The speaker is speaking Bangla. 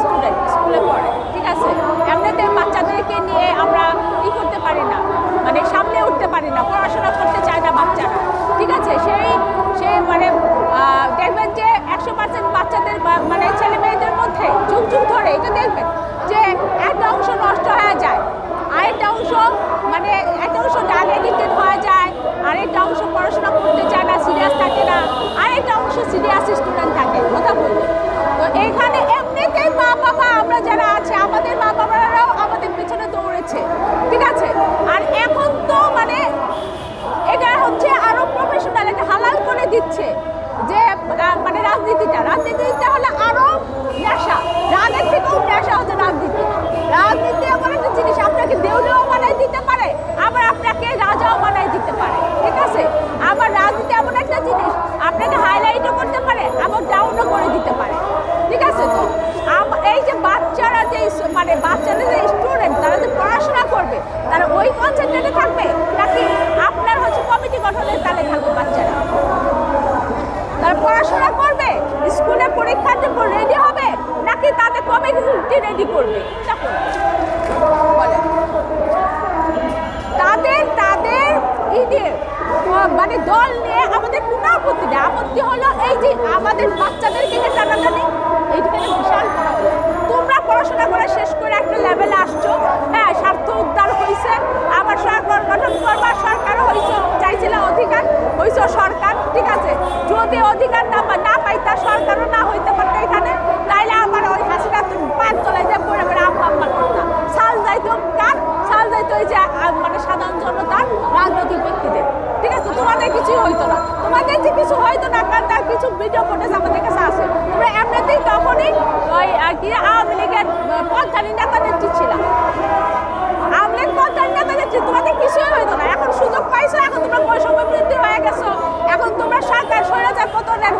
স্টুডেন্ট স্কুলে পড়ে, ঠিক আছে? এমনিতে বাচ্চাদেরকে নিয়ে আমরা ই করতে পারি না মানে সামনে উঠতে পারি না, পড়াশোনা করতে চায় না বাচ্চারা, ঠিক আছে? সেই সেই মানে দেখবেন যে একশো পার্সেন্ট বাচ্চাদের মানে ছেলে মধ্যে যুগ যুগ ধরে এটা দেখবেন যে একটা অংশ নষ্ট হয়ে যায়, আরেকটা অংশ মানে একটা অংশ ডাল এডিক্টেড হয়ে যায় আরেকটা অংশ পড়াশোনা করতে চায় না সিরিয়াস থাকে না আরেকটা অংশ সিরিয়াস স্টুডেন্ট থাকে কথা বলব তো এখানে এমনিতেই মা বাবা আমরা যারা আছে আমাদের মা বাবারাও আমাদের পেছনে দৌড়েছে ঠিক আছে আর এখন তো মানে এটা হচ্ছে আরও প্রফেশনাল এটা হালাল করে দিচ্ছে যে আহ, মানে রাজনীতিটা রাজনীতিটা হলে আরও নেশা রাগের থেকেও নেশা হচ্ছে রাজনীতি রাজনীতি এমন একটা জিনিস আপনাকে দেউলেও বানাই দিতে পারে আবার আপনাকে রাজাও বানাই দিতে পারে ঠিক আছে আবার রাজনীতি এমন একটা জিনিস আপনাকে হাইলাইটও করতে পারে আবার ডাউনও করে দিতে পারে ঠিক আছে তো আম- এই যে বাচ্চারা যে স- মানে বাচ্চারা যে স্টুডেন্ট তারা যে পড়াশোনা করবে তারা ওই কনসেন্ট্রেটে থাকবে নাকি আপনার হচ্ছে কমিটি গঠনের তালে থাকবে বাচ্চারা তারা পড়াশোনা করবে স্কুলে পরীক্ষার জন্য রেডি হবে নাকি তাদের কমিটি করবে তাদের তাদের ঈদের মানে দল নিয়ে আমাদের কোনো আপত্তি নেই। আপত্তি হলো এই যে আমাদের বাচ্চাদেরকে সাধারণ জনতার রাজনৈতিক ব্যক্তিদের। ঠিক আছে? তোমাদের কিছুই হইতো না। তোমাদের যে কিছু হইতো না কারণ তার কিছু ভিডিও ফুটেজ আমাদের কাছে আসে তোমরা এমনিতেই তখনই ওই আর কি, আওয়ামী লীগের পঞ্চানি নেতা নেত্রী ছিল। আওয়ামী লীগ পঞ্চানি নেতা নেত্রী, তোমাদের কিছুই হইতো না। এখন সুযোগ পাইছো, এখন তোমরা বৈষম্য বৃদ্ধি হয়ে গেছো। এখন তোমরা সরকার স্বৈরাচার পতনের